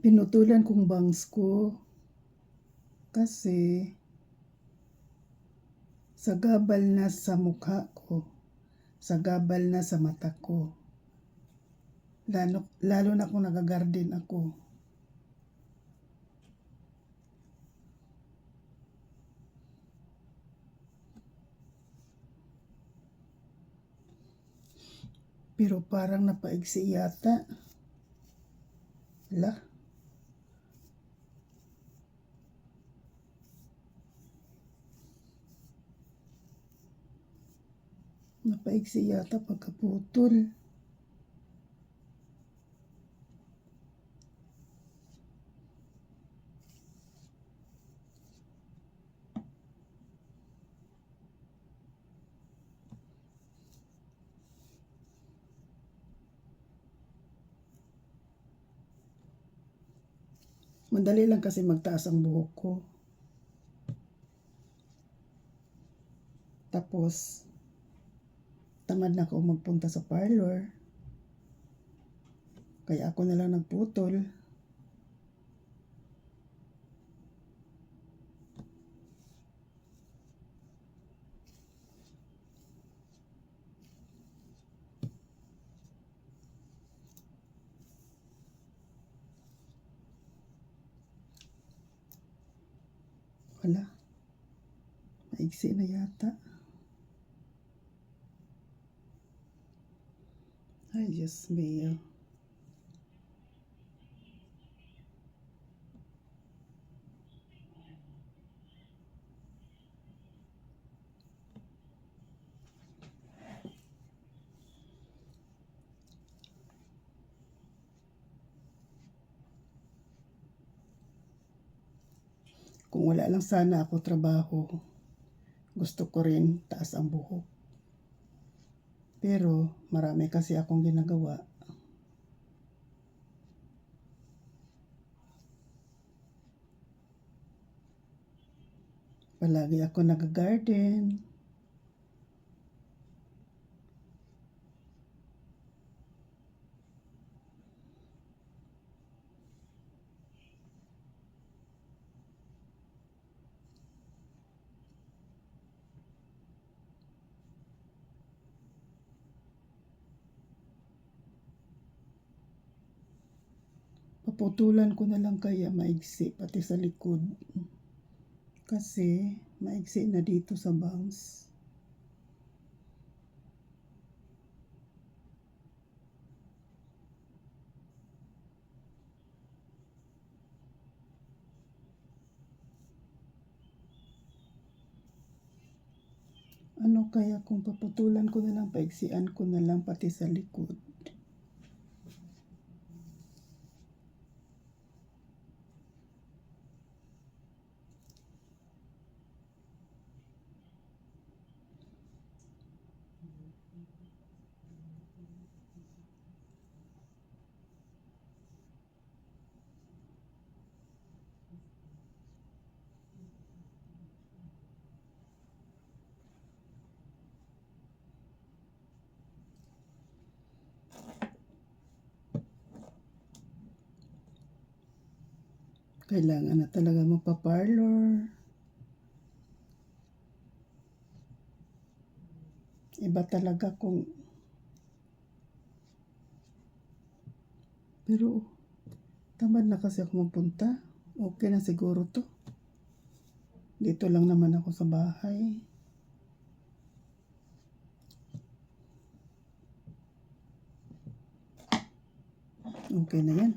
Pinutulan kong bangs ko kasi sa gabal na sa mukha ko, sa gabal na sa mata ko. Lalo, lalo na kung nagagarden ako. Pero parang napaigsi yata. Ala. Napaigsi yata pagkaputol. Madali lang kasi magtaas ang buhok ko. Tapos, tamad na ako magpunta sa parlor. Kaya ako na lang nagputol. Wala. Maigsi na yata. Diyos mío. Kung wala lang sana ako trabaho, gusto ko rin taas ang buhok. Pero marami kasi akong ginagawa. Palagi ako nag-garden. Paputulan ko na lang kaya maigsi pati sa likod. Kasi maigsi na dito sa bangs. Ano kaya kung paputulan ko na lang, paiksian ko na lang pati sa likod. Kailangan na talaga magpa-parlor. Iba talaga kung Pero tamad na kasi ako magpunta. Okay na siguro to. Dito lang naman ako sa bahay. Okay na yan.